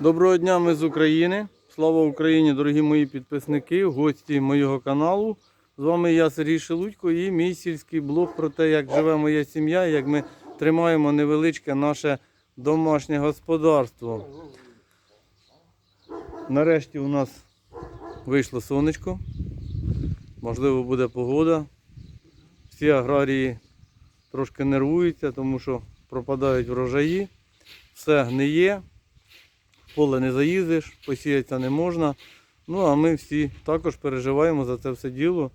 Доброго дня, ми з України. Слава Україні, дорогі мої підписники, гості моєго каналу. З вами я Сергій Шелудько і мій сільський блог про те, як живе моя сім'я, як ми тримаємо невеличке наше домашнє господарство. Нарешті у нас вийшло сонечко. Можливо, буде погода. Всі аграрії трошки нервуються, тому що пропадають врожаї, все гниє поле не заїздиш, посіятися не можна. Ну а ми всі також переживаємо за це все діло,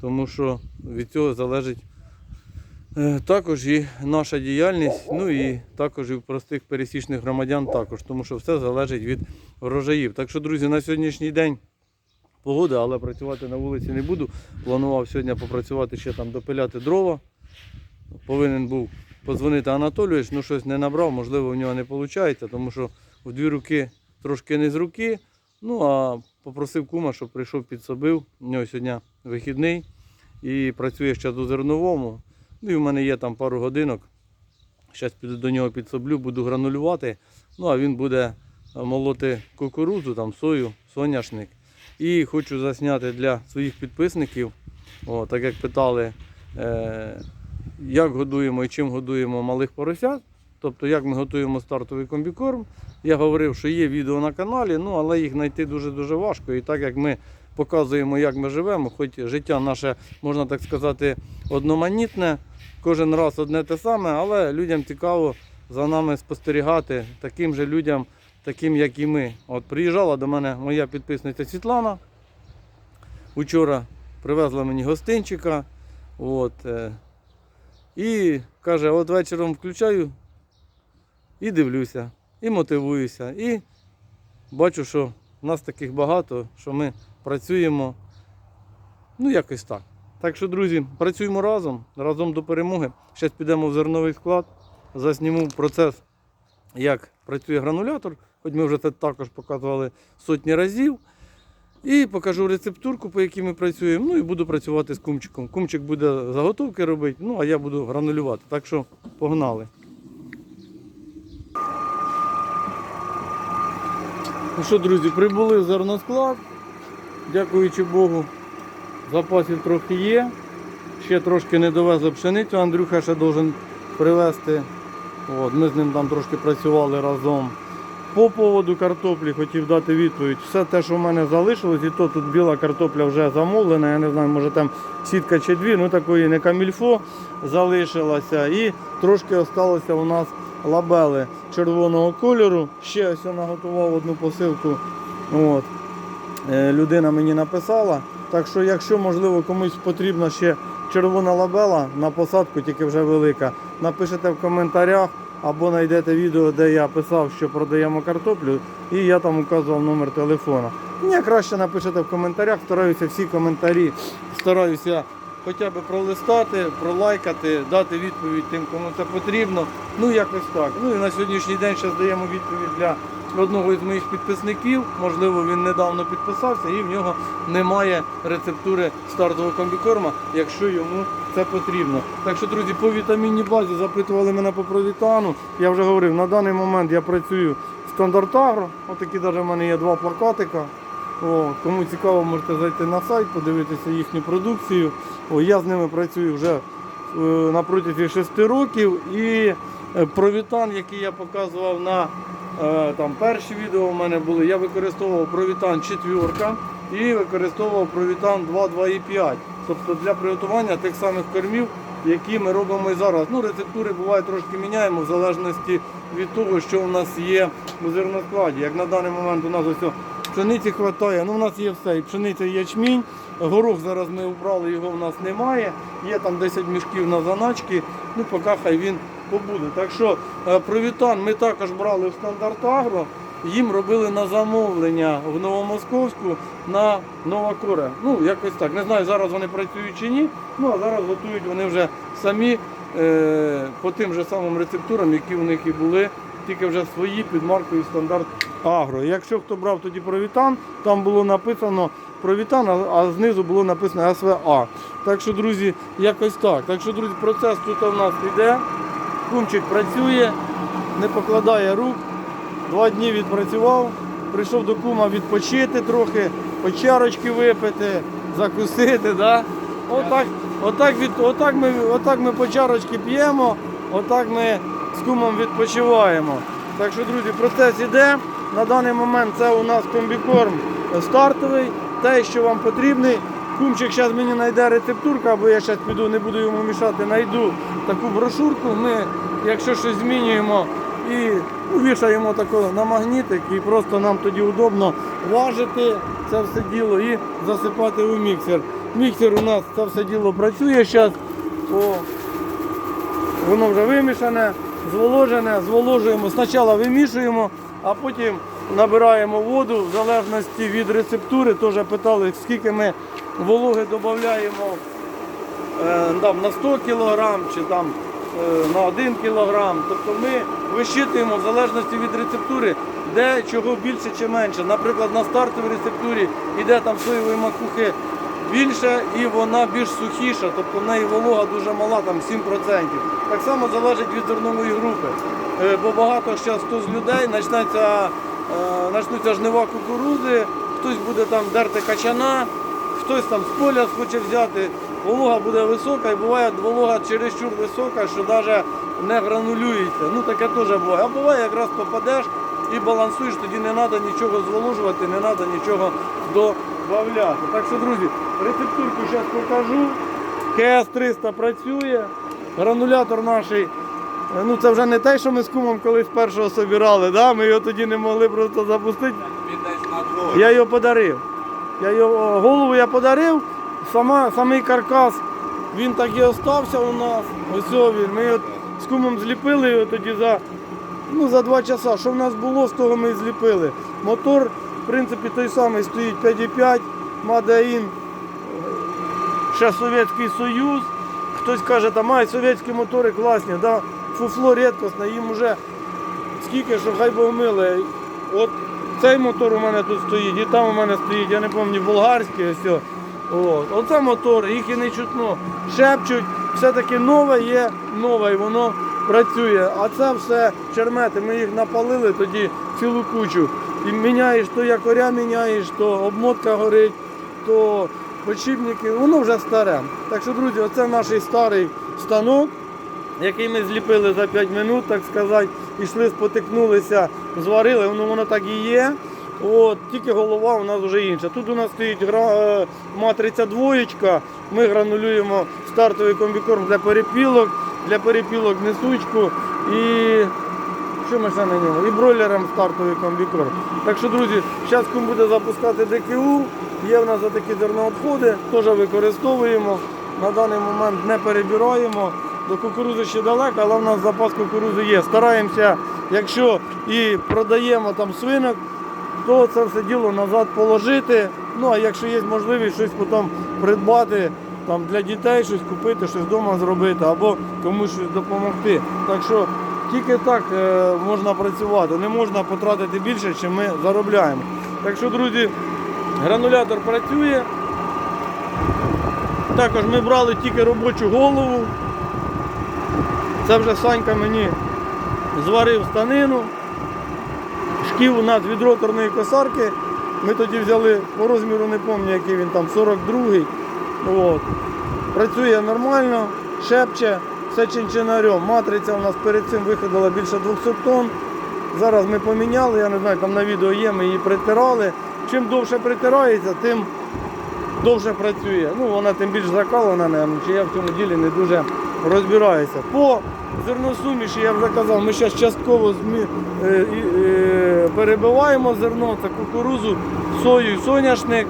тому що від цього залежить е, також і наша діяльність, ну і також і в простих пересічних громадян також, тому що все залежить від врожаїв. Так що, друзі, на сьогоднішній день погода, але працювати на вулиці не буду. Планував сьогодні попрацювати ще там допиляти дрова. Повинен був подзвонити Анатолійович, ну щось не набрав, можливо, в нього не виходить, тому що в дві руки трошки не з руки. Ну а попросив кума, щоб прийшов підсобив. У нього сьогодні вихідний і працює ще до зерновому. Ну і в мене є там пару годинок. Зараз піду до нього підсоблю, буду гранулювати. Ну а він буде е, молоти кукурудзу, там сою, соняшник. І хочу засняти для своїх підписників, о, так як питали, е, як годуємо і чим годуємо малих поросят. Тобто, як ми готуємо стартовий комбікорм. Я говорив, що є відео на каналі, ну але їх знайти дуже-дуже важко. І так як ми показуємо, як ми живемо, хоч життя наше, можна так сказати, одноманітне, кожен раз одне те саме, але людям цікаво за нами спостерігати, таким же людям, таким як і ми. От приїжджала до мене моя підписниця Світлана. Учора привезла мені гостинчика. От, е, і каже, от вечором включаю і дивлюся, і мотивуюся. І бачу, що нас таких багато, що ми працюємо. Ну, якось так. Так що, друзі, працюємо разом, разом до перемоги. Зараз підемо в зерновий склад, засніму процес, як працює гранулятор, хоч ми вже це також показували сотні разів. І покажу рецептурку, по якій ми працюємо. Ну і буду працювати з кумчиком. Кумчик буде заготовки робити, ну а я буду гранулювати. Так що погнали. Ну що, друзі, прибули в зерносклад. Дякуючи Богу, запасів трохи є. Ще трошки не довезли пшеницю. Андрюха ще должен привезти. От, ми з ним там трошки працювали разом. По поводу картоплі хотів дати відповідь. Все те, що в мене залишилось, і то тут біла картопля вже замовлена. Я не знаю, може там сітка чи дві, ну такої не камільфо залишилася. І трошки осталося у нас лабели червоного кольору. Ще ось я наготував одну посилку. От. Е, Людина мені написала. Так що, якщо можливо комусь потрібна ще червона лабела на посадку, тільки вже велика, напишете в коментарях або знайдете відео, де я писав, що продаємо картоплю, і я там указував номер телефона. Ні, краще напишете в коментарях, стараюся всі коментарі, стараюся хоча б пролистати, пролайкати, дати відповідь тим, кому це потрібно. Ну якось так. Ну і на сьогоднішній день ще даємо відповідь для одного із моїх підписників. Можливо, він недавно підписався і в нього немає рецептури стартового комбікорма, якщо йому це потрібно. Так що, друзі, по вітамінній базі запитували мене по провітану. Я вже говорив, на даний момент я працюю в стандарт Агро. Отакі навіть в мене є два плакатика. О, кому цікаво, можете зайти на сайт, подивитися їхню продукцію. О, я з ними працюю вже е, на протязі 6 років. І е, провітан, який я показував на е, там, перші відео у мене були, я використовував провітан четвірка і використовував провітан 2,2,5. Тобто для приготування тих самих кормів, які ми робимо і зараз. Ну, рецептури буває трошки міняємо в залежності від того, що у нас є у зерноскладі. Як на даний момент у нас ось Пшениці вистачає, ну в нас є все, і пшениця, і ячмінь. Горох зараз ми убрали, його в нас немає. Є там 10 мішків на заначки, ну поки хай він побуде. Так що е, провітан ми також брали в стандарт Агро, їм робили на замовлення в Новомосковську на Нова Коре. Ну, якось так. Не знаю, зараз вони працюють чи ні, ну а зараз готують вони вже самі е, по тим же самим рецептурам, які в них і були, тільки вже свої під маркою стандарт Агро. Якщо хто брав тоді провітан, там було написано провітан, а- знизу було написано СВА. Так що, друзі, якось так. Так що, друзі, процес тут у нас йде. Кумчик працює, не покладає рук. два дні відпрацював, прийшов до кума відпочити трохи, по чарочки випити, закусити. Да? Отак, отак, від, отак, ми, отак ми по чарочки п'ємо, отак ми кумом відпочиваємо. Так що, друзі, процес іде. На даний момент це у нас комбікорм стартовий, те, що вам потрібний. Кумчик зараз мені знайде рецептурку, або я зараз піду, не буду йому мішати, знайду таку брошурку. Ми, якщо щось змінюємо і увішаємо тако на магнітик, і просто нам тоді удобно важити це все діло і засипати у міксер. Міксер у нас це все діло працює зараз. Воно вже вимішане, зволожене, зволожуємо. Спочатку вимішуємо, а потім набираємо воду в залежності від рецептури. Теж питали, скільки ми вологи додаємо е, там, на 100 кг чи там, е, на 1 кг. Тобто ми вищитуємо в залежності від рецептури, де чого більше чи менше. Наприклад, на стартовій рецептурі йде там соєвої макухи більше і вона більш сухіша, тобто в неї волога дуже мала, там 7%. Так само залежить від зернової групи. Е, Бо багато зараз хто з людей почнеться, е, почнуться жнива кукурузи, хтось буде там дерти качана, хтось там з поля хоче взяти. Волога буде висока і буває волога чересчур висока, що навіть не гранулюється. Ну таке теж буває. А буває, якраз попадеш і балансуєш, тоді не треба нічого зволожувати, не треба нічого додавати. Так що, друзі, рецептурку зараз покажу. КС-300 працює. Гранулятор наш, е, ну це вже не те, що ми з кумом колись першого собирали, да? ми його тоді не могли просто запустити. Я його подарив. Я його голову я подарив, сама, самий каркас, він так і остався у нас. Ось він. Ми от з кумом зліпили його тоді за, ну, за два часа. Що в нас було, з того ми зліпили. Мотор, в принципі, той самий стоїть 5,5, Made ще Совєтський Союз. Хтось каже, там ай, совєтські мотори класні, да? фуфло рідкісне, їм вже скільки, що хай Бог миле. От цей мотор у мене тут стоїть, і там у мене стоїть, я не пам'ятаю, болгарський ось. От. Оце мотор, їх і не чутно. Шепчуть, все-таки нове є нове і воно працює. А це все чермети. Ми їх напалили тоді цілу кучу. І міняєш, то якоря міняєш, то обмотка горить, то подшипники, воно вже старе. Так що, друзі, оце наш старий станок який ми зліпили за 5 минут, так сказати, ішли, спотикнулися, зварили, воно, воно так і є. От, тільки голова у нас вже інша. Тут у нас стоїть гра... е, матриця двоєчка, ми гранулюємо стартовий комбікорм для перепілок, для перепілок несучку і що ми ще на ньому? І бройлером стартовий комбікорм. Так що, друзі, зараз кум буде запускати ДКУ, є в нас такі зерноотходи, теж використовуємо. На даний момент не перебираємо. До кукурузи ще далеко, але в нас запас кукурузи є. Стараємося, якщо і продаємо там свинок, то це все діло назад положити. Ну а якщо є можливість щось потім придбати там, для дітей, щось купити, щось вдома зробити або комусь щось допомогти. Так що тільки так е, можна працювати, не можна потратити більше, чим ми заробляємо. Так що, друзі, гранулятор працює. Також ми брали тільки робочу голову. Це вже Санька мені зварив станину. Шків у нас від роторної косарки. Ми тоді взяли по розміру, не пам'ятаю, який він там, 42-й. От. Працює нормально, шепче, все чинчинарем. Матриця у нас перед цим виходила більше 200 тонн. Зараз ми поміняли, я не знаю, там на відео є, ми її притирали. Чим довше притирається, тим довше працює. Ну, вона тим більш закалена, наверное, чи я в цьому ділі не дуже розбираюся. По зерносуміші я вже казав, ми зараз частково змі... е, е, перебиваємо зерно, це кукурузу, сою, соняшник,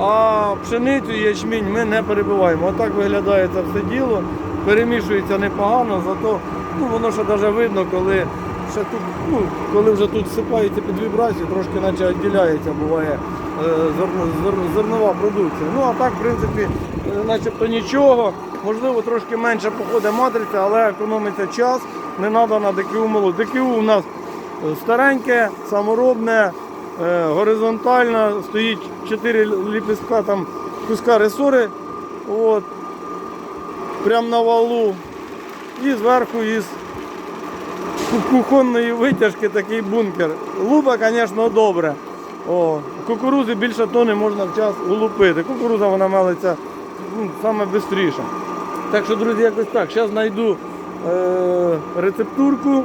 а пшеницю і ячмінь ми не перебиваємо. Отак виглядає це все діло. Перемішується непогано, зато ну, воно ще навіть видно, коли ще тут, ну, коли вже тут всипається під вібрацію, трошки наче відділяється, буває е, зерно, зернова продукція. Ну а так, в принципі, е, начебто нічого. Можливо, трошки менше походить матриця, але економиться час, не треба на ДКУ молоть. ДКУ у нас е, стареньке, саморобне, е, горизонтально, стоїть 4 ліпістка там куска ресори. От, прямо на валу. І зверху із кухонної витяжки такий бункер. Лупа, звісно, добре. О, кукурузи більше тони можна в час улупити. Кукуруза вона мелиться ну, саме швидше. Так що, друзі, якось так. Зараз знайду е- рецептурку.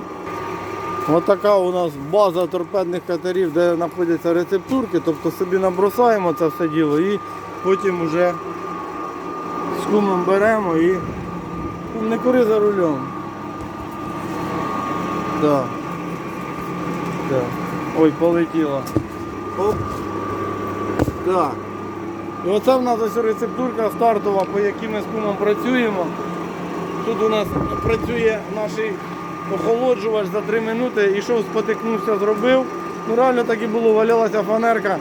Ось така у нас база торпедних катерів, де знаходяться рецептурки, тобто собі набросаємо це все діло і потім вже з кумом беремо і не кури за рулем. Так. Так. Ой, полетіло. Оп. Так. І оце в нас ось рецептурка стартова, по якій ми з кумом працюємо. Тут у нас працює наш охолоджувач за 3 минути. Ішов, спотикнувся, зробив. Ну реально так і було, валялася фанерка,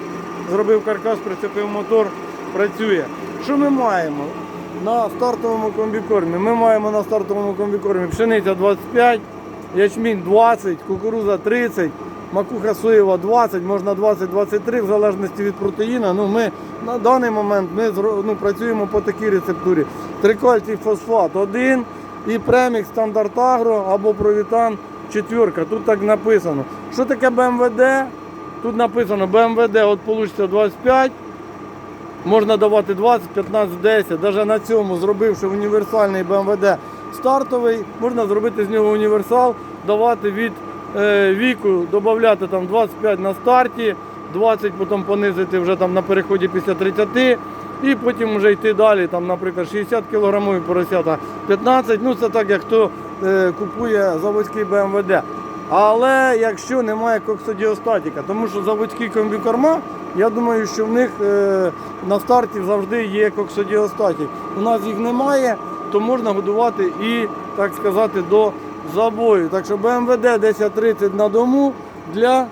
зробив каркас, прицепив мотор, працює. Що ми маємо? На стартовому комбікормі. Ми маємо на стартовому комбікормі пшениця 25, ячмінь 20, кукуруза 30, макуха соєва 20, можна 20-23 в залежності від протеїна. Ну, ми на даний момент ми ну, працюємо по такій рецептурі. Трикольцій фосфат 1 і премікс стандарт агро або провітан четверка. Тут так написано. Що таке БМВД? Тут написано БМВД, от получиться 25. Можна давати 20, 15, 10. Навіть на цьому, зробивши універсальний БМВД стартовий, можна зробити з нього універсал, давати від е, віку, додати там 25 на старті, 20 потім понизити вже там на переході після 30. І потім вже йти далі, там, наприклад, 60 кг поросята 15, ну це так, як хто е, купує заводський БМВД. Але якщо немає коксодіостатіка, тому що заводські комбікорма, я думаю, що в них е, на старті завжди є коксодіостатік. У нас їх немає, то можна годувати і, так сказати, до забою. Так що БМВД 1030 на дому для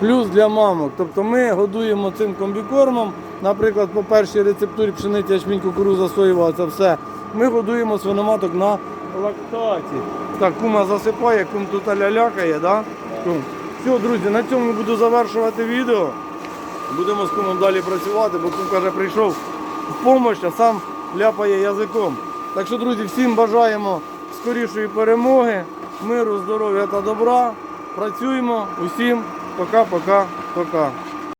плюс для мамок. Тобто ми годуємо цим комбікормом, наприклад, по першій рецептурі пшениця, ячмінь, кукуруза, соєва, це все. Ми годуємо свиноматок на лактаті. Так, кума засипає, кум тут лялякає, да? Кум. Все, друзі, на цьому буду завершувати відео. Будемо з кумом далі працювати, бо кум каже, прийшов в допомогу, а сам ляпає язиком. Так що, друзі, всім бажаємо скорішої перемоги, миру, здоров'я та добра. Працюємо. Усім пока-пока-пока.